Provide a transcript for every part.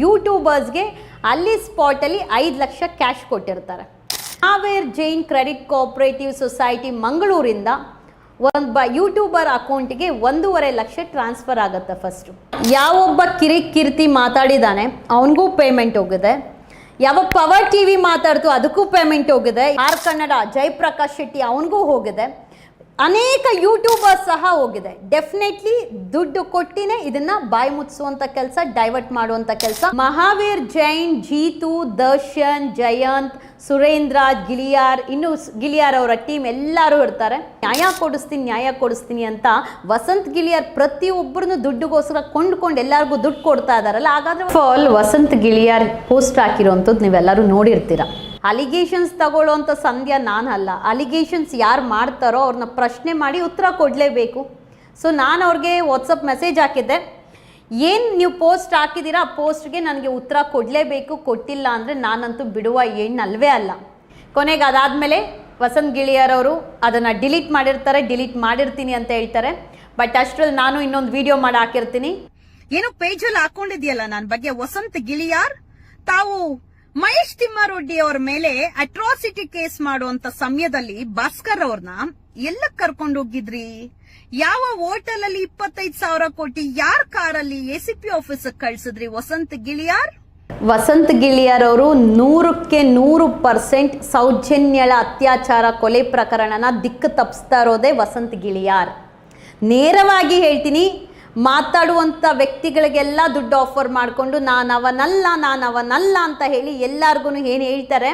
ಯೂಟ್ಯೂಬರ್ಸ್ಗೆ ಅಲ್ಲಿ ಸ್ಪಾಟಲ್ಲಿ ಐದು ಲಕ್ಷ ಕ್ಯಾಶ್ ಕೊಟ್ಟಿರ್ತಾರೆ. Mahavir Jain credit cooperative society ಮಂಗಳೂರಿಂದ ಒಬ್ಬ ಯೂಟ್ಯೂಬರ್ ಅಕೌಂಟಿಗೆ ಒಂದೂವರೆ ಲಕ್ಷ ಟ್ರಾನ್ಸ್ಫರ್ ಆಗುತ್ತೆ ಫಸ್ಟು. ಯಾವೊಬ್ಬ ಕಿರಿ ಕಿರ್ತಿ ಮಾತಾಡಿದಾನೆ, ಅವನಿಗೂ ಪೇಮೆಂಟ್ ಹೋಗಿದೆ. ಯಾವ ಪವರ್ ಟಿ ವಿ ಮಾತಾಡ್ತು, ಅದಕ್ಕೂ ಪೇಮೆಂಟ್ ಹೋಗಿದೆ. ಆರ್ ಕನ್ನಡ, ಜಯಪ್ರಕಾಶ್ ಶೆಟ್ಟಿ ಅವನಿಗೂ ಹೋಗಿದೆ. ಅನೇಕ ಯೂಟ್ಯೂಬರ್ಸ್ ಸಹ ಹೋಗಿದೆ. ಡೆಫಿನೆಟ್ಲಿ ದುಡ್ಡು ಕೊಟ್ಟಿನೇ ಇದನ್ನ ಬಾಯಿ ಮುಚ್ಚುವಂತ ಕೆಲಸ ಡೈವರ್ಟ್ ಮಾಡುವಂತ ಕೆಲಸ. ಮಹಾವೀರ್ ಜೈನ್, ಜೀತು, ದರ್ಶನ್, ಜಯಂತ್ ಸುರೇಂದ್ರ ಗಿಲಿಯಾರ್, ಇನ್ನು ಗಿಲಿಯಾರ್ ಅವರ ಟೀಮ್ ಎಲ್ಲರೂ ಇರ್ತಾರೆ. ನ್ಯಾಯ ಕೊಡಿಸ್ತೀನಿ ನ್ಯಾಯ ಕೊಡಿಸ್ತೀನಿ ಅಂತ ವಸಂತ್ ಗಿಲಿಯಾರ್ ಪ್ರತಿಯೊಬ್ಬರನ್ನು ದುಡ್ಡುಗೋಸ್ಕರ ಕೊಂಡ್ಕೊಂಡು ಎಲ್ಲರಿಗೂ ದುಡ್ಡು ಕೊಡ್ತಾ ಇದಾರಲ್ಲ, ಹಾಗಾದ್ರೆ ಫಾಲ್ ವಸಂತ್ ಗಿಳಿಯಾರ್ ಪೋಸ್ಟ್ ಹಾಕಿರೋಂಥದ್ದು ನೀವೆಲ್ಲರೂ ನೋಡಿರ್ತೀರ. ಅಲಿಗೇಷನ್ಸ್ ತಗೊಳ್ಳೋಂಥ ಸಂಧ್ಯಾ ನಾನಲ್ಲ. ಅಲಿಗೇಷನ್ಸ್ ಯಾರು ಮಾಡ್ತಾರೋ ಅವ್ರನ್ನ ಪ್ರಶ್ನೆ ಮಾಡಿ ಉತ್ತರ ಕೊಡಲೇಬೇಕು. ಸೊ ನಾನು ಅವ್ರಿಗೆ ವಾಟ್ಸಪ್ ಮೆಸೇಜ್ ಹಾಕಿದ್ದೆ. ಏನು ನೀವು ಪೋಸ್ಟ್ ಹಾಕಿದ್ದೀರಾ ಆ ಪೋಸ್ಟ್ಗೆ ನನಗೆ ಉತ್ತರ ಕೊಡಲೇಬೇಕು, ಕೊಟ್ಟಿಲ್ಲ ಅಂದರೆ ನಾನಂತೂ ಬಿಡುವ ಹೆಣ್ಣಲ್ವೇ ಅಲ್ಲ. ಕೊನೆಗೆ ಅದಾದಮೇಲೆ ವಸಂತ್ ಗಿಳಿಯರವರು ಅದನ್ನು ಡಿಲೀಟ್ ಮಾಡಿರ್ತಾರೆ ಡಿಲೀಟ್ ಮಾಡಿರ್ತೀನಿ ಅಂತ ಹೇಳ್ತಾರೆ. ಬಟ್ ಅಷ್ಟರಲ್ಲಿ ನಾನು ಇನ್ನೊಂದು ವಿಡಿಯೋ ಮಾಡಿ ಹಾಕಿರ್ತೀನಿ. ಏನೋ ಪೇಜಲ್ಲಿ ಹಾಕೊಂಡಿದ್ಯಲ್ಲ ನನ್ನ ಬಗ್ಗೆ, ವಸಂತ್ ಗಿಳಿಯಾರ್? ತಾವು ಮಹೇಶ್ ತಿಮ್ಮಾರೆಡ್ಡಿ ಅವರ ಮೇಲೆ ಅಟ್ರಾಸಿಟಿ ಕೇಸ್ ಮಾಡುವಂತ ಸಮಯದಲ್ಲಿ ಭಾಸ್ಕರ್ ಅವ್ರನ್ನ ಎಲ್ಲ ಕರ್ಕೊಂಡು ಹೋಗಿದ್ರಿ? ಯಾವ ಹೋಟೆಲ್ ಅಲ್ಲಿ ಇಪ್ಪತ್ತೈದು ಸಾವಿರ ಕೋಟಿ ಯಾರ ಕಾರಲ್ಲಿ ಎಸಿಪಿ ಆಫೀಸ್ ಕಳ್ಸಿದ್ರಿ? ವಸಂತ್ ಗಿಳಿಯಾರ್? ವಸಂತ್ ಗಿಳಿಯರ್ ಅವರು ನೂರಕ್ಕೆ ನೂರು ಪರ್ಸೆಂಟ್ ಸೌಜನ್ಯಳ ಅತ್ಯಾಚಾರ ಕೊಲೆ ಪ್ರಕರಣನ ದಿಕ್ಕು ತಪ್ಪಿಸ್ತಾ ಇರೋದೇ ವಸಂತ್ ಗಿಳಿಯಾರ್. ನೇರವಾಗಿ ಹೇಳ್ತೀನಿ ಮಾತಾಡುವಂಥ ವ್ಯಕ್ತಿಗಳಿಗೆಲ್ಲ ದುಡ್ಡು ಆಫರ್ ಮಾಡಿಕೊಂಡು ನಾನು ಅವನಲ್ಲ ನಾನು ಅವನಲ್ಲ ಅಂತ ಹೇಳಿ ಎಲ್ಲರಿಗೂ ಏನು ಹೇಳ್ತಾರೆ?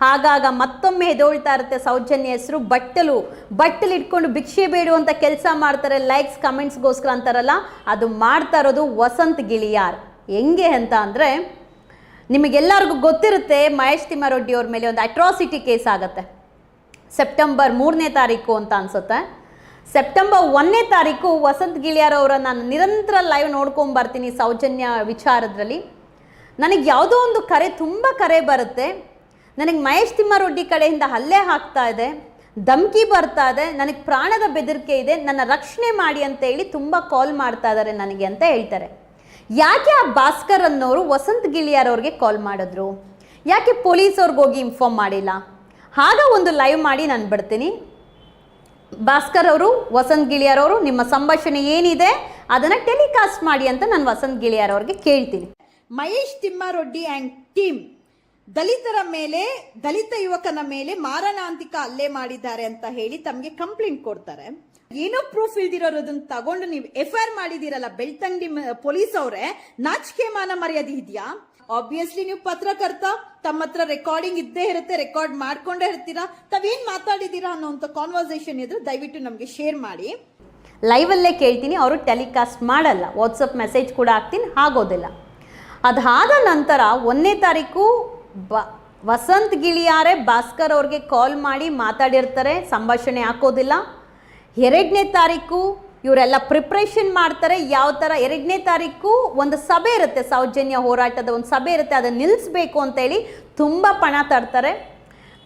ಆಗಾಗ ಮತ್ತೊಮ್ಮೆ ಎದೋಳ್ತಾ ಇರುತ್ತೆ ಸೌಜನ್ಯ ಹೆಸರು ಬಟ್ಟಲು. ಬಟ್ಟಲು ಇಟ್ಕೊಂಡು ಭಿಕ್ಷೆ ಬೇಡುವಂಥ ಕೆಲಸ ಮಾಡ್ತಾರೆ ಲೈಕ್ಸ್ ಕಮೆಂಟ್ಸ್ಗೋಸ್ಕರ ಅಂತಾರಲ್ಲ, ಅದು ಮಾಡ್ತಾ ಇರೋದು ವಸಂತ್ ಗಿಳಿಯಾರ್. ಹೆಂಗೆ ಅಂತ ಅಂದರೆ, ನಿಮಗೆಲ್ಲರಿಗೂ ಗೊತ್ತಿರುತ್ತೆ ಮಹೇಶ್ ತಿಮ್ಮಾರೆಡ್ಡಿ ಅವ್ರ ಮೇಲೆ ಒಂದು ಅಟ್ರಾಸಿಟಿ ಕೇಸ್ ಆಗುತ್ತೆ. ಸೆಪ್ಟೆಂಬರ್ ಮೂರನೇ ತಾರೀಕು ಅಂತ ಅನ್ಸುತ್ತೆ. ಸೆಪ್ಟೆಂಬರ್ ಒಂದನೇ ತಾರೀಕು ವಸಂತ್ ಗಿಳಿಯಾರ್ ಅವರ ನಾನು ನಿರಂತರ ಲೈವ್ ನೋಡ್ಕೊಂಡು ಬರ್ತೀನಿ ಸೌಜನ್ಯ ವಿಚಾರದಲ್ಲಿ ನನಗೆ ಯಾವುದೋ ಒಂದು ಕರೆ ತುಂಬ ಕರೆ ಬರುತ್ತೆ. ನನಗೆ ಮಹೇಶ್ ತಿಮ್ಮಾರೊಡ್ಡಿ ಕಡೆಯಿಂದ ಹಲ್ಲೆ ಹಾಕ್ತಾ ಇದೆ. ಧಮ್ಕಿ ಬರ್ತಾ ಇದೆ. ನನಗೆ ಪ್ರಾಣದ ಬೆದರಿಕೆ ಇದೆ. ನನ್ನ ರಕ್ಷಣೆ ಮಾಡಿ ಅಂತ ಹೇಳಿ ತುಂಬ ಕಾಲ್ ಮಾಡ್ತಾ ಇದ್ದಾರೆ ನನಗೆ ಅಂತ ಹೇಳ್ತಾರೆ. ಯಾಕೆ ಆ ಭಾಸ್ಕರ್ ಅನ್ನೋರು ವಸಂತ್ ಗಿಳಿಯಾರ್ ಅವ್ರಿಗೆ ಕಾಲ್ ಮಾಡಿದ್ರು? ಯಾಕೆ ಪೊಲೀಸ್ ಅವ್ರಿಗೆ ಹೋಗಿ ಇನ್ಫಾರ್ಮ್ ಮಾಡಿಲ್ಲ? ಆಗ ಒಂದು ಲೈವ್ ಮಾಡಿ ನಾನು ಬಿಡ್ತೀನಿ ಭಾಸ್ಕರ್ ಅವರು, ವಸಂತ್ ಗಿಳಿಯಾರ್ ಅವರು, ನಿಮ್ಮ ಸಂಭಾಷಣೆ ಏನಿದೆ ಅದನ್ನು ಟೆಲಿಕಾಸ್ಟ್ ಮಾಡಿ ಅಂತ ನಾನು ವಸಂತ್ ಗಿಳಿಯಾರ್ ಅವ್ರಿಗೆ ಕೇಳ್ತೀನಿ. ಮಹೇಶ್ ತಿಮ್ಮಾರೆಡ್ಡಿ ಆ್ಯಂಡ್ ಟೀಮ್ ದಲಿತರ ಮೇಲೆ, ದಲಿತ ಯುವಕನ ಮೇಲೆ ಮಾರಣಾಂತಿಕ ಹಲ್ಲೆ ಮಾಡಿದ್ದಾರೆ ಅಂತ ಹೇಳಿ ತಮಗೆ ಕಂಪ್ಲೇಂಟ್ ಕೊಡ್ತಾರೆ. ಏನೋ ಪ್ರೂಫ್ ಇಲ್ದಿರೋರು ಅದನ್ನು ತಗೊಂಡು ನೀವು ಎಫ್ ಐ ಆರ್ ಮಾಡಿದಿರಲ್ಲ ಬೆಳ್ತಂಗಡಿ ಪೊಲೀಸ್ ಅವರೇ ನಾಚಿಕೆ ಮಾನ ಮರ್ಯಾದೆ ಇದೆಯಾ? ಆಬ್ವಿಯಸ್ಲಿ ನೀವು ಪತ್ರಕರ್ತ, ತಮ್ಮ ಹತ್ರ ರೆಕಾರ್ಡಿಂಗ್ ಇದ್ದೇ ಇರುತ್ತೆ ರೆಕಾರ್ಡ್ ಮಾಡ್ಕೊಂಡೇ ಇರ್ತೀರಾ? ತಾವೇನ್ ಮಾತಾಡಿದೀರಾ ಅನ್ನೋಂಥ ಕಾನ್ವರ್ಸೇಷನ್ ಇದ್ರೆ ದಯವಿಟ್ಟು ನಮಗೆ ಶೇರ್ ಮಾಡಿ. ಲೈವಲ್ಲೇ ಕೇಳ್ತೀನಿ, ಅವರು ಟೆಲಿಕಾಸ್ಟ್ ಮಾಡಲ್ಲ. ವಾಟ್ಸಪ್ ಮೆಸೇಜ್ ಕೂಡ ಹಾಕ್ತೀನಿ, ಆಗೋದಿಲ್ಲ. ಅದಾದ ನಂತರ ಒಂದನೇ ತಾರೀಕು ಬ, ವಸಂತ್ ಗಿಳಿಯಾರೆ ಭಾಸ್ಕರ್ ಅವ್ರಿಗೆ ಕಾಲ್ ಮಾಡಿ ಮಾತಾಡಿರ್ತಾರೆ, ಸಂಭಾಷಣೆ ಹಾಕೋದಿಲ್ಲ. ಎರಡನೇ ತಾರೀಕು ಇವರೆಲ್ಲ ಪ್ರಿಪ್ರೇಷನ್ ಮಾಡ್ತಾರೆ. ಯಾವ ಥರ ಎರಡನೇ ತಾರೀಕು ಒಂದು ಸಭೆ ಇರುತ್ತೆ. ಸೌಜನ್ಯ ಹೋರಾಟದ ಒಂದು ಸಭೆ ಇರುತ್ತೆ. ಅದನ್ನು ನಿಲ್ಲಿಸ್ಬೇಕು ಅಂತೇಳಿ ತುಂಬ ಪಣ ತರ್ತಾರೆ.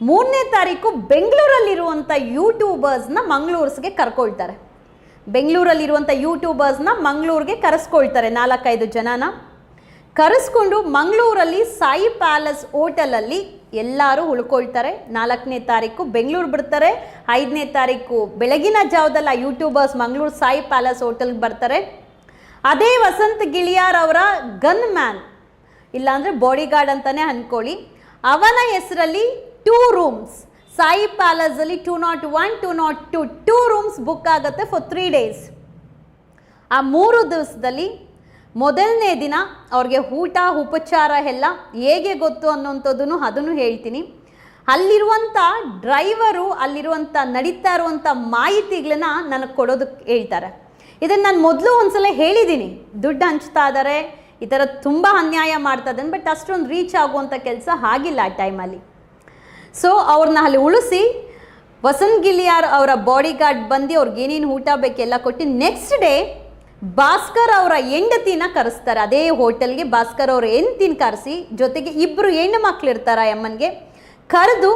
ಮೂರನೇ ತಾರೀಕು ಬೆಂಗಳೂರಲ್ಲಿರುವಂಥ ಯೂಟ್ಯೂಬರ್ಸ್ನ ಮಂಗಳೂರ್ಸ್ಗೆ ಕರ್ಕೊಳ್ತಾರೆ. ಬೆಂಗಳೂರಲ್ಲಿರುವಂಥ ಯೂಟ್ಯೂಬರ್ಸ್ನ ಮಂಗಳೂರಿಗೆ ಕರೆಸ್ಕೊಳ್ತಾರೆ ನಾಲ್ಕೈದು ಜನನ. ಕರೆಸ್ಕೊಂಡು ಮಂಗಳೂರಲ್ಲಿ ಸಾಯಿ ಪ್ಯಾಲೇಸ್ ಹೋಟೆಲಲ್ಲಿ ಎಲ್ಲರೂ ಉಳ್ಕೊಳ್ತಾರೆ. ನಾಲ್ಕನೇ ತಾರೀಕು ಬೆಂಗಳೂರು ಬಿಡ್ತಾರೆ. ಐದನೇ ತಾರೀಕು ಬೆಳಗಿನ ಜಾವದಲ್ಲಿ ಯೂಟ್ಯೂಬರ್ಸ್ ಮಂಗಳೂರು ಸಾಯಿ ಪ್ಯಾಲೇಸ್ ಹೋಟೆಲ್ಗೆ ಬರ್ತಾರೆ. ಅದೇ ವಸಂತ್ ಗಿಳಿಯಾರ್ ಅವರ ಗನ್ ಮ್ಯಾನ್. ಇಲ್ಲಾಂದರೆ ಬಾಡಿ ಗಾರ್ಡ್ ಅಂತಲೇ ಅಂದ್ಕೊಳ್ಳಿ ಅವನ ಹೆಸರಲ್ಲಿ two rooms. Sai ಪ್ಯಾಲೇಸಲ್ಲಿ two not one, two not two, two rooms book ಆಗುತ್ತೆ ಫಾರ್ ತ್ರೀ ಡೇಸ್. ಆ ಮೂರು ದಿವಸದಲ್ಲಿ ಮೊದಲನೇ ದಿನ ಅವ್ರಿಗೆ ಊಟ, ಉಪಚಾರ ಎಲ್ಲ ಹೇಗೆ ಗೊತ್ತು ಅನ್ನೋಂಥದ್ದನ್ನು ಅದನ್ನು ಹೇಳ್ತೀನಿ. ಅಲ್ಲಿರುವಂಥ ಡ್ರೈವರು, ಅಲ್ಲಿರುವಂಥ ನಡೀತಾ ಇರುವಂಥ ಮಾಹಿತಿಗಳನ್ನ ನನಗೆ ಕೊಡೋದಕ್ಕೆ ಹೇಳ್ತಾರೆ. ಇದನ್ನು ನಾನು ಮೊದಲು ಒಂದ್ಸಲ ಹೇಳಿದ್ದೀನಿ ದುಡ್ಡು ಹಂಚ್ತಾ ಇದ್ದಾರೆ ಈ ಥರ ತುಂಬ ಅನ್ಯಾಯ ಮಾಡ್ತಾ ಬಟ್ ಅಷ್ಟೊಂದು ರೀಚ್ ಆಗುವಂಥ ಕೆಲಸ ಆಗಿಲ್ಲ ಆ ಟೈಮಲ್ಲಿ ಸೊ ಅವ್ರನ್ನ ಅಲ್ಲಿ ಉಳಿಸಿ, ವಸಂತ್ ಗಿಲಿಯಾರ್ ಅವರ ಬಾಡಿ ಗಾರ್ಡ್ ಬಂದು ಅವ್ರಿಗೆ ಏನೇನು ಊಟ ಬೇಕೆಲ್ಲ ಕೊಟ್ಟು ನೆಕ್ಸ್ಟ್ ಡೇ ಭಾಸ್ಕರ್ ಅವರ ಹೆಂಡತಿನ ಕರೆಸ್ತಾರೆ. ಅದೇ ಹೋಟೆಲ್ಗೆ ಭಾಸ್ಕರ್ ಅವ್ರ ಹೆಂಡತಿನ ಕರೆಸಿ, ಜೊತೆಗೆ ಇಬ್ಬರು ಹೆಣ್ಣು ಮಕ್ಳು ಇರ್ತಾರೆ ಅಮ್ಮನಿಗೆ. ಕರೆದು,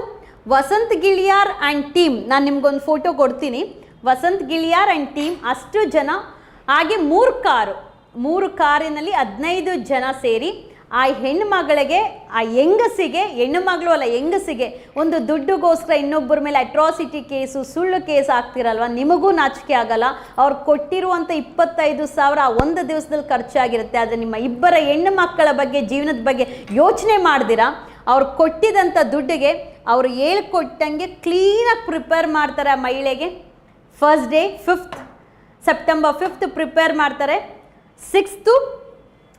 ವಸಂತ್ ಗಿಳಿಯಾರ್ ಆ್ಯಂಡ್ ಟೀಮ್, ನಾನು ನಿಮ್ಗೊಂದು ಫೋಟೋ ಕೊಡ್ತೀನಿ. ವಸಂತ್ ಗಿಳಿಯಾರ್ ಆ್ಯಂಡ್ ಟೀಮ್ ಅಷ್ಟು ಜನ, ಹಾಗೆ ಮೂರು ಕಾರು. ಮೂರು ಕಾರಿನಲ್ಲಿ ಹದಿನೈದು ಜನ ಸೇರಿ ಆ ಹೆಣ್ಣು ಮಗಳಿಗೆ ಆ ಹೆಂಗಸಿಗೆ ಹೆಣ್ಣು ಮಗಳು ಅಲ್ಲ, ಹೆಂಗಸಿಗೆ ಒಂದು ದುಡ್ಡುಗೋಸ್ಕರ ಇನ್ನೊಬ್ಬರ ಮೇಲೆ ಅಟ್ರಾಸಿಟಿ ಕೇಸು, ಸುಳ್ಳು ಕೇಸ್ ಆಗ್ತಿರಲ್ವ? ನಿಮಗೂ ನಾಚಿಕೆ ಆಗಲ್ಲ. ಅವ್ರು ಕೊಟ್ಟಿರುವಂಥ ಇಪ್ಪತ್ತೈದು ಸಾವಿರ ಒಂದು ದಿವಸದಲ್ಲಿ ಖರ್ಚಾಗಿರುತ್ತೆ. ಆದರೆ ನಿಮ್ಮ ಇಬ್ಬರ ಹೆಣ್ಣು ಮಕ್ಕಳ ಬಗ್ಗೆ, ಜೀವನದ ಬಗ್ಗೆ ಯೋಚನೆ ಮಾಡ್ದಿರಾ? ಅವ್ರು ಕೊಟ್ಟಿದಂಥ ದುಡ್ಡಿಗೆ ಅವರು ಹೇಳ್ಕೊಟ್ಟಂಗೆ ಕ್ಲೀನಾಗಿ ಪ್ರಿಪೇರ್ ಮಾಡ್ತಾರೆ ಆ ಮಹಿಳೆಗೆ. First day fifth September fifth prepare ಮಾಡ್ತಾರೆ. ಸಿಕ್ಸ್ತು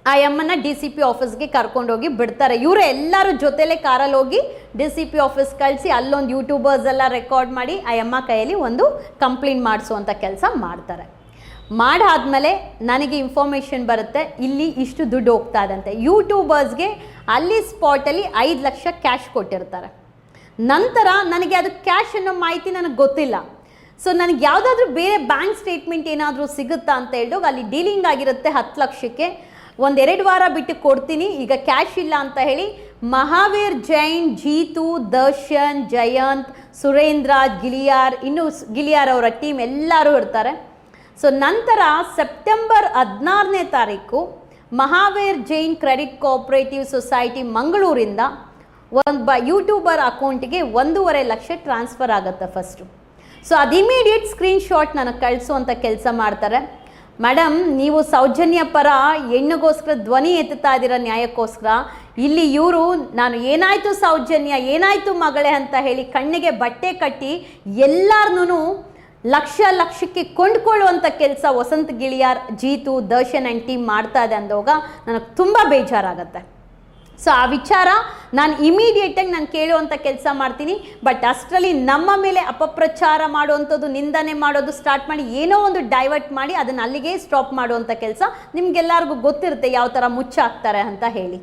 ಆ ಎಮ್ಮನ್ನ ಡಿ ಸಿ ಪಿ ಆಫೀಸ್ಗೆ ಕರ್ಕೊಂಡೋಗಿ ಬಿಡ್ತಾರೆ. ಇವರು ಎಲ್ಲರೂ ಜೊತೆಲೇ ಕಾರಲ್ಲಿ ಹೋಗಿ ಡಿ ಸಿ ಪಿ ಆಫೀಸ್ ಕಳಿಸಿ ಅಲ್ಲೊಂದು ಯೂಟ್ಯೂಬರ್ಸ್ ಎಲ್ಲ ರೆಕಾರ್ಡ್ ಮಾಡಿ ಆ ಎಮ್ಮ ಕೈಯಲ್ಲಿ ಒಂದು ಕಂಪ್ಲೇಂಟ್ ಮಾಡಿಸುವಂಥ ಕೆಲಸ ಮಾಡ್ತಾರೆ. ಮಾಡಾದ್ಮೇಲೆ ನನಗೆ ಇನ್ಫಾರ್ಮೇಷನ್ ಬರುತ್ತೆ, ಇಲ್ಲಿ ಇಷ್ಟು ದುಡ್ಡು ಹೋಗ್ತಾ ಇದಂತೆ ಯೂಟ್ಯೂಬರ್ಸ್ಗೆ ಅಲ್ಲಿ ಸ್ಪಾಟಲ್ಲಿ ಐದು ಲಕ್ಷ ಕ್ಯಾಶ್ ಕೊಟ್ಟಿರ್ತಾರೆ. ನಂತರ ನನಗೆ ಅದು ಕ್ಯಾಶ್ ಅನ್ನೋ ಮಾಹಿತಿ ನನಗೆ ಗೊತ್ತಿಲ್ಲ. ಸೊ ನನಗೆ ಯಾವುದಾದ್ರೂ ಬೇರೆ ಬ್ಯಾಂಕ್ ಸ್ಟೇಟ್ಮೆಂಟ್ ಏನಾದರೂ ಸಿಗುತ್ತಾ ಅಂತ ಹೇಳಿದಾಗ ಅಲ್ಲಿ ಡೀಲಿಂಗ್ ಆಗಿರುತ್ತೆ ಹತ್ತು ಲಕ್ಷಕ್ಕೆ. ಒಂದೆರಡು ವಾರ ಬಿಟ್ಟು ಕೊಡ್ತೀನಿ. ಈಗ ಕ್ಯಾಶ್ ಇಲ್ಲ ಅಂತ ಹೇಳಿ ಮಹಾವೀರ್ ಜೈನ್, ಜೀತು, ದರ್ಶನ್, ಜಯಂತ್, ಸುರೇಂದ್ರ, ಗಿಲಿಯಾರ್, ಇನ್ನು ಗಿಲಿಯಾರ್ ಅವರ ಟೀಮ್ ಎಲ್ಲರೂ ಇರ್ತಾರೆ. ಸೊ ನಂತರ ಸೆಪ್ಟೆಂಬರ್ ಹದಿನಾರನೇ ತಾರೀಕು Mahavir Jain credit cooperative society ಮಂಗಳೂರಿಂದ ಒಂದು ಬ ಯೂಟ್ಯೂಬರ್ ಅಕೌಂಟಿಗೆ ಒಂದೂವರೆ ಲಕ್ಷ ಟ್ರಾನ್ಸ್ಫರ್ ಆಗುತ್ತೆ ಫಸ್ಟು ಸೊ ಅದು ಇಮಿಡಿಯೇಟ್ ಸ್ಕ್ರೀನ್ಶಾಟ್ ನನಗೆ ಕಳಿಸುವಂಥ ಕೆಲಸ ಮಾಡ್ತಾರೆ. ಮೇಡಮ್ ನೀವು ಸೌಜನ್ಯ ಪರ ಹೆಣ್ಣಿಗೋಸ್ಕರ ಧ್ವನಿ ಎತ್ತುತ್ತಾ ಇದ್ದೀರ ನ್ಯಾಯಕ್ಕೋಸ್ಕರ? ಇಲ್ಲಿ ಇವರು, ನಾನು ಏನಾಯಿತು ಸೌಜನ್ಯ, ಏನಾಯಿತು ಮಗಳೇ ಅಂತ ಹೇಳಿ ಕಣ್ಣಿಗೆ ಬಟ್ಟೆ ಕಟ್ಟಿ ಎಲ್ಲಾರ್ನೂ ಲಕ್ಷ ಲಕ್ಷಕ್ಕೆ ಕೊಂಡ್ಕೊಳ್ಳುವಂಥ ಕೆಲಸ ವಸಂತ ಗಿಳಿಯಾರ್, ಜೀತು, ದರ್ಶನ್ ಆ್ಯಂಡ್ ಟೀಮ್ ಮಾಡ್ತಾ ಇದೆ ಅಂದೋಗ ನನಗೆ ತುಂಬ ಬೇಜಾರಾಗತ್ತೆ. ಸೊ ಆ ವಿಚಾರ ನಾನು ಇಮಿಡಿಯೇಟಾಗಿ ನಾನು ಕೇಳುವಂಥ ಕೆಲಸ ಮಾಡ್ತೀನಿ. ಬಟ್ ಅಷ್ಟರಲ್ಲಿ ನಮ್ಮ ಮೇಲೆ ಅಪಪ್ರಚಾರ ಮಾಡುವಂಥದ್ದು, ನಿಂದನೆ ಮಾಡೋದು ಸ್ಟಾರ್ಟ್ ಮಾಡಿ ಏನೋ ಒಂದು ಡೈವರ್ಟ್ ಮಾಡಿ ಅದನ್ನು ಅಲ್ಲಿಗೆ ಸ್ಟಾಪ್ ಮಾಡುವಂಥ ಕೆಲಸ ನಿಮಗೆಲ್ಲರಿಗೂ ಗೊತ್ತಿರುತ್ತೆ ಯಾವ ಥರ ಮುಚ್ಚಾಕ್ತಾರೆ ಅಂತ ಹೇಳಿ.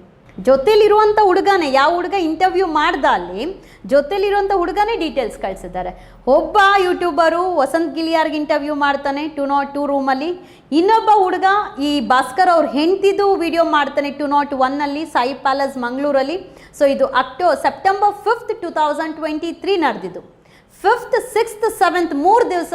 ಜೊತೆಲಿರುವಂಥ ಹುಡುಗನೇ, ಯಾವ ಹುಡುಗ ಇಂಟರ್ವ್ಯೂ ಮಾಡ್ದ ಅಲ್ಲಿ ಜೊತೆಲಿರುವಂಥ ಹುಡುಗನೇ ಡೀಟೇಲ್ಸ್ ಕಳಿಸಿದ್ದಾರೆ. ಒಬ್ಬ ಯೂಟ್ಯೂಬರು ವಸಂತ್ ಗಿಲಿಯಾರ್ಗೆ ಇಂಟರ್ವ್ಯೂ ಮಾಡ್ತಾನೆ ಟು ನಾಟ್ ಟು ರೂಮಲ್ಲಿ ಇನ್ನೊಬ್ಬ ಹುಡುಗ ಈ ಭಾಸ್ಕರ್ ಅವ್ರ ಹೆಂಡ್ತಿದ್ದು ವಿಡಿಯೋ ಮಾಡ್ತಾನೆ ಟು ನಾಟ್ ಒನ್ನಲ್ಲಿ ಸಾಯಿ ಪ್ಯಾಲೇಸ್ ಮಂಗಳೂರಲ್ಲಿ. ಸೊ ಇದು ಅಕ್ಟೋ September fifth two thousand twenty three ನಡೆದಿದ್ದು. ಫಿಫ್ತ್, ಸಿಕ್ಸ್ತ್, ಸೆವೆಂತ್ ಮೂರು ದಿವಸ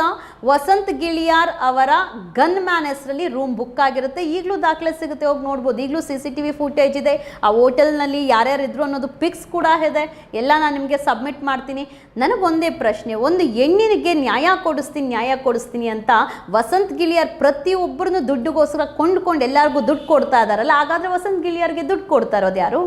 ವಸಂತ್ ಗಿಳಿಯಾರ್ ಅವರ ಗನ್ ಮ್ಯಾನ್ ಹೆಸರಲ್ಲಿ ರೂಮ್ ಬುಕ್ ಆಗಿರುತ್ತೆ. ಈಗಲೂ ದಾಖಲೆ ಸಿಗುತ್ತೆ, ಹೋಗಿ ನೋಡ್ಬೋದು. ಈಗಲೂ C C T V footage ಇದೆ. ಆ ಹೋಟೆಲ್ನಲ್ಲಿ ಯಾರ್ಯಾರು ಇದ್ರು ಅನ್ನೋದು ಪಿಕ್ಸ್ ಕೂಡ ಇದೆ. ಎಲ್ಲ ನಾನು ನಿಮಗೆ ಸಬ್ಮಿಟ್ ಮಾಡ್ತೀನಿ. ನನಗೊಂದೇ ಪ್ರಶ್ನೆ, ಒಂದು ಹೆಣ್ಣಿನಿಗೆ ನ್ಯಾಯ ಕೊಡಿಸ್ತೀನಿ ನ್ಯಾಯ ಕೊಡಿಸ್ತೀನಿ ಅಂತ ವಸಂತ್ ಗಿಳಿಯಾರ್ ಪ್ರತಿಯೊಬ್ಬರನ್ನು ದುಡ್ಡುಗೋಸ್ಕರ ಕೊಂಡ್ಕೊಂಡು ಎಲ್ಲರಿಗೂ ದುಡ್ಡು ಕೊಡ್ತಾ ಇದಾರಲ್ಲ, ಹಾಗಾದರೆ ವಸಂತ್ ಗಿಳಿಯಾರ್ಗೆ ದುಡ್ಡು ಕೊಡ್ತಾ ಇರೋದು ಯಾರು?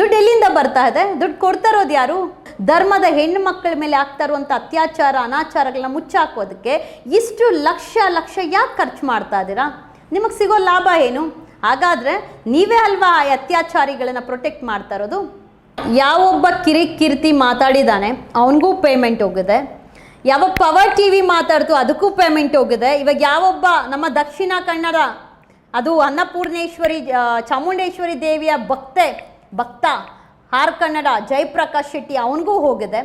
ದುಡ್ಡು ಎಲ್ಲಿಂದ ಬರ್ತಾ ಇದೆ? ದುಡ್ಡು ಕೊಡ್ತಾ ಇರೋದು ಯಾರು? ಧರ್ಮದ ಹೆಣ್ಣು ಮಕ್ಕಳ ಮೇಲೆ ಆಗ್ತಾ ಇರುವಂಥ ಅತ್ಯಾಚಾರ, ಅನಾಚಾರಗಳನ್ನ ಮುಚ್ಚಾಕೋದಕ್ಕೆ ಇಷ್ಟು ಲಕ್ಷ ಲಕ್ಷ ಯಾಕೆ ಖರ್ಚು ಮಾಡ್ತಾ ಇದ್ದೀರಾ? ನಿಮಗೆ ಸಿಗೋ ಲಾಭ ಏನು? ಹಾಗಾದರೆ ನೀವೇ ಅಲ್ವಾ ಆ ಅತ್ಯಾಚಾರಿಗಳನ್ನ ಪ್ರೊಟೆಕ್ಟ್ ಮಾಡ್ತಾ ಇರೋದು? ಯಾವೊಬ್ಬ ಕಿರಿಕಿರ್ತಿ ಮಾತಾಡಿದಾನೆ, ಅವನಿಗೂ ಪೇಮೆಂಟ್ ಹೋಗಿದೆ. ಯಾವ ಪವರ್ ಟಿ ವಿ ಮಾತಾಡ್ತು ಅದಕ್ಕೂ ಪೇಮೆಂಟ್ ಹೋಗಿದೆ. ಇವಾಗ ಯಾವೊಬ್ಬ ನಮ್ಮ ದಕ್ಷಿಣ ಕನ್ನಡ, ಅದು ಅನ್ನಪೂರ್ಣೇಶ್ವರಿ ಚಾಮುಂಡೇಶ್ವರಿ ದೇವಿಯ ಭಕ್ತೆ, ಭಕ್ತ ಆರ್ ಕನ್ನಡ, ಜಯಪ್ರಕಾಶ್ ಶೆಟ್ಟಿ ಅವನಿಗೂ ಹೋಗಿದೆ.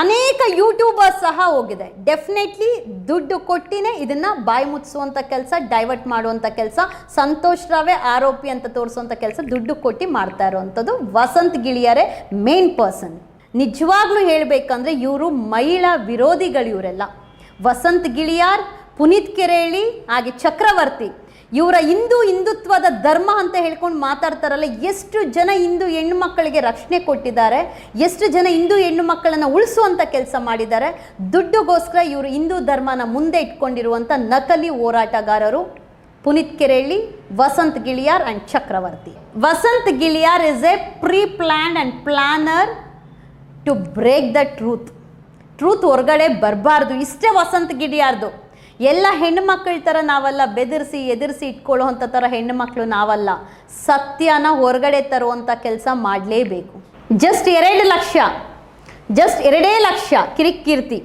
ಅನೇಕ ಯೂಟ್ಯೂಬರ್ಸ್ ಸಹ ಹೋಗಿದೆ. ಡೆಫಿನೆಟ್ಲಿ ದುಡ್ಡು ಕೊಟ್ಟಿನೇ ಇದನ್ನ ಬಾಯಿ ಮುಚ್ಚಿಸುವಂಥ ಕೆಲಸ ಡೈವರ್ಟ್ ಮಾಡುವಂಥ ಕೆಲಸ, ಸಂತೋಷ್ ರಾವೇ ಆರೋಪಿ ಅಂತ ತೋರಿಸುವಂಥ ಕೆಲಸ ದುಡ್ಡು ಕೊಟ್ಟು ಮಾಡ್ತಾ ಇರುವಂಥದ್ದು ವಸಂತ್ ಗಿಳಿಯರೇ ಮೇನ್ ಪರ್ಸನ್ ನಿಜವಾಗ್ಲೂ ಹೇಳಬೇಕಂದ್ರೆ ಇವರು ಮಹಿಳಾ ವಿರೋಧಿಗಳು ಇವರೆಲ್ಲ. ವಸಂತ್ ಗಿಳಿಯಾರ್, ಪುನೀತ್ ಕೆರೇಳಿ, ಹಾಗೆ ಚಕ್ರವರ್ತಿ. ಇವರ ಹಿಂದೂ ಹಿಂದುತ್ವದ ಧರ್ಮ ಅಂತ ಹೇಳ್ಕೊಂಡು ಮಾತಾಡ್ತಾರಲ್ಲ, ಎಷ್ಟು ಜನ ಹಿಂದೂ ಹೆಣ್ಣು ಮಕ್ಕಳಿಗೆ ರಕ್ಷಣೆ ಕೊಟ್ಟಿದ್ದಾರೆ, ಎಷ್ಟು ಜನ ಹಿಂದೂ ಹೆಣ್ಣು ಮಕ್ಕಳನ್ನು ಉಳಿಸುವಂಥ ಕೆಲಸ ಮಾಡಿದ್ದಾರೆ, ದುಡ್ಡುಗೋಸ್ಕರ ಇವರು ಹಿಂದೂ ಧರ್ಮನ ಮುಂದೆ ಇಟ್ಕೊಂಡಿರುವಂಥ ನಕಲಿ ಹೋರಾಟಗಾರರು Puneeth Kerehalli, Vasanth Giliyar and Chakravarti. Vasanth Giliyar is a pre plan and planner to break the truth truth ಹೊರಗಡೆ ಬರಬಾರ್ದು, ಇಷ್ಟೇ ವಸಂತ್ ಗಿಡಿಯಾರ್ದು ಎಲ್ಲ ಹೆಣ್ಣುಮಕ್ಕಳ ಥರ ನಾವಲ್ಲ ಬೆದರಿಸಿ, ಎದುರಿಸಿ ಇಟ್ಕೊಳ್ಳೋವಂಥ ಥರ ಹೆಣ್ಣುಮಕ್ಕಳು ನಾವಲ್ಲ. ಸತ್ಯನ ಹೊರಗಡೆ ತರುವಂಥ ಕೆಲಸ ಮಾಡಲೇಬೇಕು. ಜಸ್ಟ್ ಎರಡು ಲಕ್ಷ, ಜಸ್ಟ್ ಎರಡೇ ಲಕ್ಷ ಕಿರಿಕೀರ್ತಿ.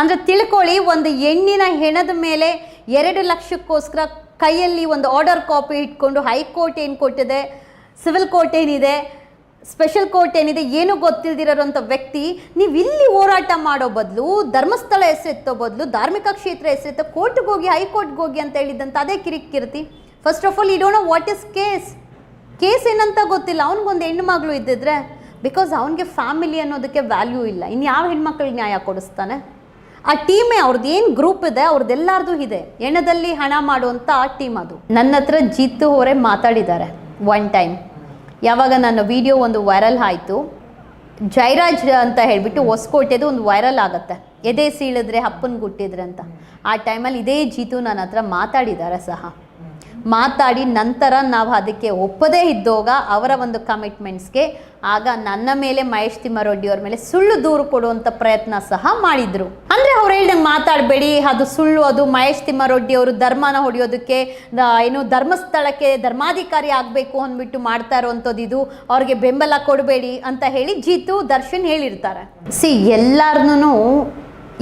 ಅಂದರೆ ತಿಳ್ಕೊಳ್ಳಿ, ಒಂದು ಹೆಣ್ಣಿನ ಹೆಣದ ಮೇಲೆ ಎರಡು ಲಕ್ಷಕ್ಕೋಸ್ಕರ ಕೈಯಲ್ಲಿ ಒಂದು ಆರ್ಡರ್ ಕಾಪಿ ಇಟ್ಕೊಂಡು ಹೈಕೋರ್ಟ್ ಏನು ಕೊಟ್ಟಿದೆ ಸಿವಿಲ್ ಕೋರ್ಟ್ ಏನಿದೆ ಸ್ಪೆಷಲ್ ಕೋರ್ಟ್ ಏನಿದೆ, ಏನು ಗೊತ್ತಿಲ್ದಿರೋಂಥ ವ್ಯಕ್ತಿ ನೀವು ಇಲ್ಲಿ ಹೋರಾಟ ಮಾಡೋ ಬದಲು, ಧರ್ಮಸ್ಥಳ ಹೆಸರೆತ್ತೋ ಬದಲು, ಧಾರ್ಮಿಕ ಕ್ಷೇತ್ರ ಹೆಸರೆತ್ತೋ ಕೋರ್ಟ್ಗೆ ಹೋಗಿ, ಹೈಕೋರ್ಟ್ಗೆ ಹೋಗಿ ಅಂತ ಹೇಳಿದಂತ ಅದೇ ಕಿರಿಕಿರ್ತಿ. First of all I don't know what is case case ಏನಂತ ಗೊತ್ತಿಲ್ಲ. ಅವ್ನಿಗೊಂದು ಹೆಣ್ಣು ಮಗಳು ಇದ್ದಿದ್ರೆ ಬಿಕಾಸ್ ಅವನಿಗೆ ಫ್ಯಾಮಿಲಿ ಅನ್ನೋದಕ್ಕೆ ವ್ಯಾಲ್ಯೂ ಇಲ್ಲ. ಇನ್ನು ಯಾವ ಹೆಣ್ಮಕ್ಳಿಗೆ ನ್ಯಾಯ ಕೊಡಿಸ್ತಾನೆ? ಆ ಟೀಮೇ ಅವ್ರದ್ದು ಏನು ಗ್ರೂಪ್ ಇದೆ ಅವ್ರದ್ದೆಲ್ಲಾರ್ದು ಇದೆ. ಹೆಣದಲ್ಲಿ ಹಣ ಮಾಡುವಂಥ ಆ ಟೀಮ್ ಅದು. ನನ್ನ ಹತ್ರ ಜೀತು ಅವರೇ ಮಾತಾಡಿದ್ದಾರೆ ಒನ್ ಟೈಮ್ ಯಾವಾಗ ನನ್ನ ವಿಡಿಯೋ ಒಂದು ವೈರಲ್ ಆಯಿತು, ಜೈರಾಜ್ ಅಂತ ಹೇಳಿಬಿಟ್ಟು ಹೊಸ್ಕೋಟೆದು ಒಂದು ವೈರಲ್ ಆಗುತ್ತೆ. ಎದೆ ಸೀಳಿದ್ರೆ, ಅಪ್ಪನ ಗುಟ್ಟಿದ್ರೆ ಅಂತ. ಆ ಟೈಮಲ್ಲಿ ಇದೇ ಜೀತು ನನ್ನ ಹತ್ರ ಮಾತಾಡಿದ್ದಾರೆ ಸಹ. ಮಾತಾಡಿ ನಂತರ ನಾವು ಅದಕ್ಕೆ ಒಪ್ಪದೇ ಇದ್ದೋಗ ಅವರ ಒಂದು ಕಮಿಟ್ಮೆಂಟ್ಸ್ಗೆ ಆಗ ನನ್ನ ಮೇಲೆ ಮಹೇಶ್ ಅವ್ರ ಮೇಲೆ ಸುಳ್ಳು ದೂರು ಕೊಡುವಂಥ ಪ್ರಯತ್ನ ಸಹ ಮಾಡಿದರು. ಅಂದರೆ ಅವ್ರು ಹೇಳ್ದಂಗೆ ಮಾತಾಡಬೇಡಿ, ಅದು ಸುಳ್ಳು, ಅದು ಮಹೇಶ್ ತಿಮ್ಮಾರೆಡ್ಡಿ ಅವರು ಧರ್ಮನ ಹೊಡೆಯೋದಕ್ಕೆ ಏನು ಧರ್ಮಸ್ಥಳಕ್ಕೆ ಧರ್ಮಾಧಿಕಾರಿ ಆಗಬೇಕು ಅಂದ್ಬಿಟ್ಟು ಮಾಡ್ತಾ ಇರುವಂಥದ್ದು ಇದು, ಅವ್ರಿಗೆ ಬೆಂಬಲ ಕೊಡಬೇಡಿ ಅಂತ ಹೇಳಿ ಜೀತು, ದರ್ಶನ್ ಹೇಳಿರ್ತಾರೆ. ಸಿ ಎಲ್ಲಾರ್ನೂ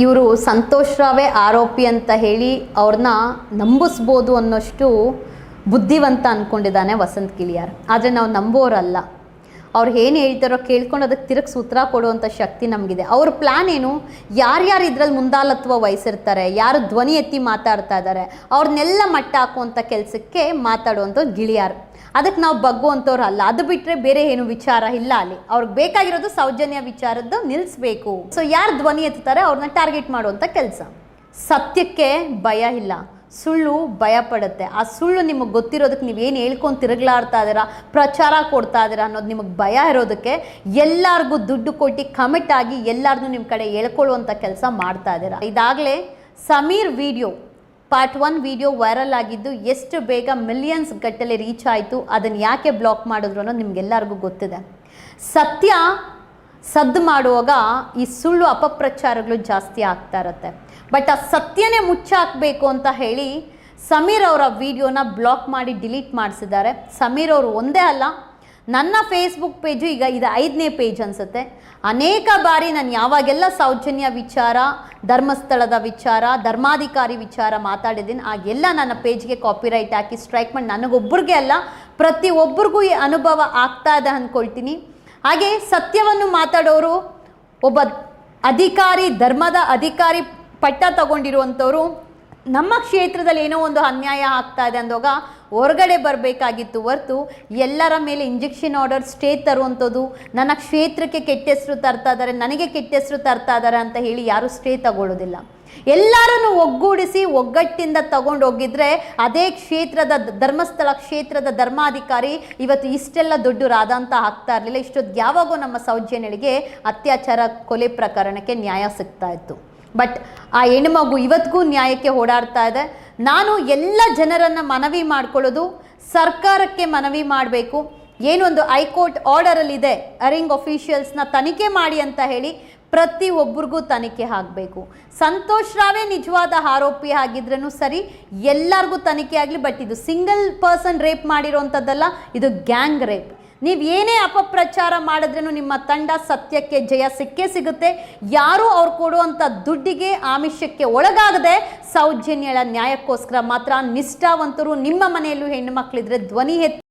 ಇವರು ಸಂತೋಷ್ ರಾವೇ ಆರೋಪಿ ಅಂತ ಹೇಳಿ ಅವ್ರನ್ನ ನಂಬಿಸ್ಬೋದು ಅನ್ನೋಷ್ಟು ಬುದ್ಧಿವಂತ ಅಂದ್ಕೊಂಡಿದ್ದಾನೆ ವಸಂತ್ ಕಿಳಿಯಾರ್ ಆದರೆ ನಾವು ನಂಬೋರಲ್ಲ. ಅವ್ರು ಏನು ಹೇಳ್ತಾರೋ ಕೇಳ್ಕೊಂಡು ಅದಕ್ಕೆ ತಿರುಗಿಸಿ ಸೂತ್ರ ಕೊಡುವಂಥ ಶಕ್ತಿ ನಮಗಿದೆ. ಅವ್ರ ಪ್ಲ್ಯಾನ್ ಏನು? ಯಾರ್ಯಾರು ಇದರಲ್ಲಿ ಮುಂದಾಲತ್ವ ವಹಿಸಿರ್ತಾರೆ? ಯಾರು ಧ್ವನಿ ಎತ್ತಿ ಮಾತಾಡ್ತಾ ಇದ್ದಾರೆ ಅವ್ರನ್ನೆಲ್ಲ ಮಟ್ಟ ಹಾಕುವಂಥ ಕೆಲಸಕ್ಕೆ ಮಾತಾಡುವಂಥ ಗಿಳಿಯಾರ್. ಅದಕ್ಕೆ ನಾವು ಬಗ್ಗುವಂಥವ್ರು ಅಲ್ಲ ಅದು ಬಿಟ್ಟರೆ ಬೇರೆ ಏನು ವಿಚಾರ ಇಲ್ಲ ಅಲ್ಲಿ. ಅವ್ರಿಗೆ ಬೇಕಾಗಿರೋದು ಸೌಜನ್ಯ ವಿಚಾರದ್ದು ನಿಲ್ಲಿಸ್ಬೇಕು ಸೊ ಯಾರು ಧ್ವನಿ ಎತ್ತುತ್ತಾರೆ ಅವ್ರನ್ನ ಟಾರ್ಗೆಟ್ ಮಾಡುವಂಥ ಕೆಲಸ. ಸತ್ಯಕ್ಕೆ ಭಯ ಇಲ್ಲ. ಸುಳ್ಳು ಭಯ ಪಡುತ್ತೆ ಆ ಸುಳ್ಳು ನಿಮಗೆ ಗೊತ್ತಿರೋದಕ್ಕೆ ನೀವೇನು ಹೇಳ್ಕೊಂಡು ತಿರುಗ್ಲಾಡ್ತಾ ಇದ್ದೀರಾ, ಪ್ರಚಾರ ಕೊಡ್ತಾ ಇದ್ದೀರಾ ಅನ್ನೋದು ನಿಮಗೆ ಭಯ ಇರೋದಕ್ಕೆ ಎಲ್ಲರಿಗೂ ದುಡ್ಡು ಕೊಟ್ಟು ಕಮಿಟ್ ಆಗಿ ಎಲ್ಲರನ್ನೂ ನಿಮ್ಮ ಕಡೆ ಹೇಳ್ಕೊಳ್ಳುವಂಥ ಕೆಲಸ ಮಾಡ್ತಾ ಇದ್ದೀರಾ. ಇದಾಗಲೇ Sameer video part one video viral ಆಗಿದ್ದು ಎಷ್ಟು ಬೇಗ ಮಿಲಿಯನ್ಸ್ ಗಟ್ಟಲೆ ರೀಚ್ ಆಯಿತು, ಅದನ್ನು ಯಾಕೆ ಬ್ಲಾಕ್ ಮಾಡಿದ್ರು ಅನ್ನೋದು ನಿಮಗೆಲ್ಲರಿಗೂ ಗೊತ್ತಿದೆ. ಸತ್ಯ ಸದ್ದು ಮಾಡುವಾಗ ಈ ಸುಳ್ಳು ಅಪಪ್ರಚಾರಗಳು ಜಾಸ್ತಿ ಆಗ್ತಾ ಇರುತ್ತೆ. ಬಟ್ ಆ ಸತ್ಯನೇ ಮುಚ್ಚಾಕಬೇಕು ಅಂತ ಹೇಳಿ ಸಮೀರ್ ಅವರ ವಿಡಿಯೋನ ಬ್ಲಾಕ್ ಮಾಡಿ ಡಿಲೀಟ್ ಮಾಡಿಸಿದ್ದಾರೆ. ಸಮೀರ್ ಅವರು ಒಂದೇ ಅಲ್ಲ, ನನ್ನ ಫೇಸ್ಬುಕ್ ಪೇಜು ಈಗ ಇದು ಐದನೇ ಪೇಜ್ ಅನಿಸುತ್ತೆ. ಅನೇಕ ಬಾರಿ ನಾನು ಯಾವಾಗೆಲ್ಲ ಸೌಜನ್ಯ ವಿಚಾರ, ಧರ್ಮಸ್ಥಳದ ವಿಚಾರ, ಧರ್ಮಾಧಿಕಾರಿ ವಿಚಾರ ಮಾತಾಡಿದ್ದೀನಿ ಆ ಎಲ್ಲ ನನ್ನ ಪೇಜ್ಗೆ ಕಾಪಿರೈಟ್ ಹಾಕಿ ಸ್ಟ್ರೈಕ್ ಮಾಡಿ ನನಗೊಬ್ಬರಿಗೆ ಅಲ್ಲ ಪ್ರತಿ ಒಬ್ಬರಿಗೂ ಈ ಅನುಭವ ಆಗ್ತಾ ಇದೆ ಅಂದ್ಕೊಳ್ತೀನಿ ಹಾಗೆ ಸತ್ಯವನ್ನು ಮಾತಾಡೋರು ಒಬ್ಬ ಅಧಿಕಾರಿ, ಧರ್ಮದ ಅಧಿಕಾರಿ ಪಟ್ಟ ತಗೊಂಡಿರುವಂಥವ್ರು ನಮ್ಮ ಕ್ಷೇತ್ರದಲ್ಲಿ ಏನೋ ಒಂದು ಅನ್ಯಾಯ ಆಗ್ತಾ ಇದೆ ಅಂದಾಗ ಹೊರಗಡೆ ಬರಬೇಕಾಗಿತ್ತು ಹೊರ್ತು ಎಲ್ಲರ ಮೇಲೆ ಇಂಜೆಕ್ಷನ್ ಆರ್ಡರ್ ಸ್ಟೇ ತರುವಂಥದ್ದು, ನನ್ನ ಕ್ಷೇತ್ರಕ್ಕೆ ಕೆಟ್ಟ ಹೆಸರು ತರ್ತಾ ಇದ್ದಾರೆ, ನನಗೆ ಕೆಟ್ಟ ಹೆಸರು ತರ್ತಾ ಇದ್ದಾರೆ ಅಂತ ಹೇಳಿ ಯಾರೂ ಸ್ಟೇ ತಗೊಳ್ಳೋದಿಲ್ಲ. ಎಲ್ಲರನ್ನು ಒಗ್ಗೂಡಿಸಿ ಒಗ್ಗಟ್ಟಿಂದ ತಗೊಂಡು ಹೋಗಿದ್ರೆ ಅದೇ ಕ್ಷೇತ್ರದ ಧರ್ಮಸ್ಥಳ ಕ್ಷೇತ್ರದ ಧರ್ಮಾಧಿಕಾರಿ ಇವತ್ತು ಇಷ್ಟೆಲ್ಲ ದೊಡ್ಡ ರಾದಂತ ಆಗ್ತಾ ಇರಲಿಲ್ಲ. ಇಷ್ಟೊತ್ತು ಯಾವಾಗೋ ನಮ್ಮ ಸೌಜನ್ಯಳಿಗೆ ಅತ್ಯಾಚಾರ ಕೊಲೆ ಪ್ರಕರಣಕ್ಕೆ ನ್ಯಾಯ ಸಿಗ್ತಾ ಇತ್ತು. ಬಟ್ ಆ ಹೆಣ್ಮಗು ಇವತ್ತಿಗೂ ನ್ಯಾಯಕ್ಕೆ ಓಡಾಡ್ತಾ ಇದೆ. ನಾನು ಎಲ್ಲ ಜನರನ್ನು ಮನವಿ ಮಾಡ್ಕೊಳ್ಳೋದು, ಸರ್ಕಾರಕ್ಕೆ ಮನವಿ ಮಾಡಬೇಕು. ಏನೊಂದು ಹೈಕೋರ್ಟ್ ಆರ್ಡರಲ್ಲಿದೆ ಅರಿಂಗ್ ಅಫಿಷಿಯಲ್ಸ್ನ ತನಿಖೆ ಮಾಡಿ ಅಂತ ಹೇಳಿ ಪ್ರತಿ ಒಬ್ಬರಿಗೂ ತನಿಖೆ ಆಗಬೇಕು. ಸಂತೋಷ್ ರಾವೇ ನಿಜವಾದ ಆರೋಪಿ ಆಗಿದ್ರೂ ಸರಿ, ಎಲ್ಲರಿಗೂ ತನಿಖೆ ಆಗಲಿ ಬಟ್ ಇದು ಸಿಂಗಲ್ ಪರ್ಸನ್ ರೇಪ್ ಮಾಡಿರೋವಂಥದ್ದಲ್ಲ ಇದು ಗ್ಯಾಂಗ್ ರೇಪ್ ನೀವು ಏನೇ ಅಪಪ್ರಚಾರ ಮಾಡಿದ್ರೂ ನಿಮ್ಮ ತಂಡ ಸತ್ಯಕ್ಕೆ ಜಯ ಸಿಕ್ಕೇ ಸಿಗುತ್ತೆ. ಯಾರೂ ಅವ್ರು ಕೊಡುವಂಥ ದುಡ್ಡಿಗೆ ಆಮಿಷಕ್ಕೆ ಒಳಗಾಗದೆ ಸೌಜನ್ಯಳ ನ್ಯಾಯಕ್ಕೋಸ್ಕರ ಮಾತ್ರ ನಿಷ್ಠಾವಂತರು ನಿಮ್ಮ ಮನೆಯಲ್ಲೂ ಹೆಣ್ಣು ಮಕ್ಕಳಿದ್ರೆ ಧ್ವನಿ ಎತ್ತಿ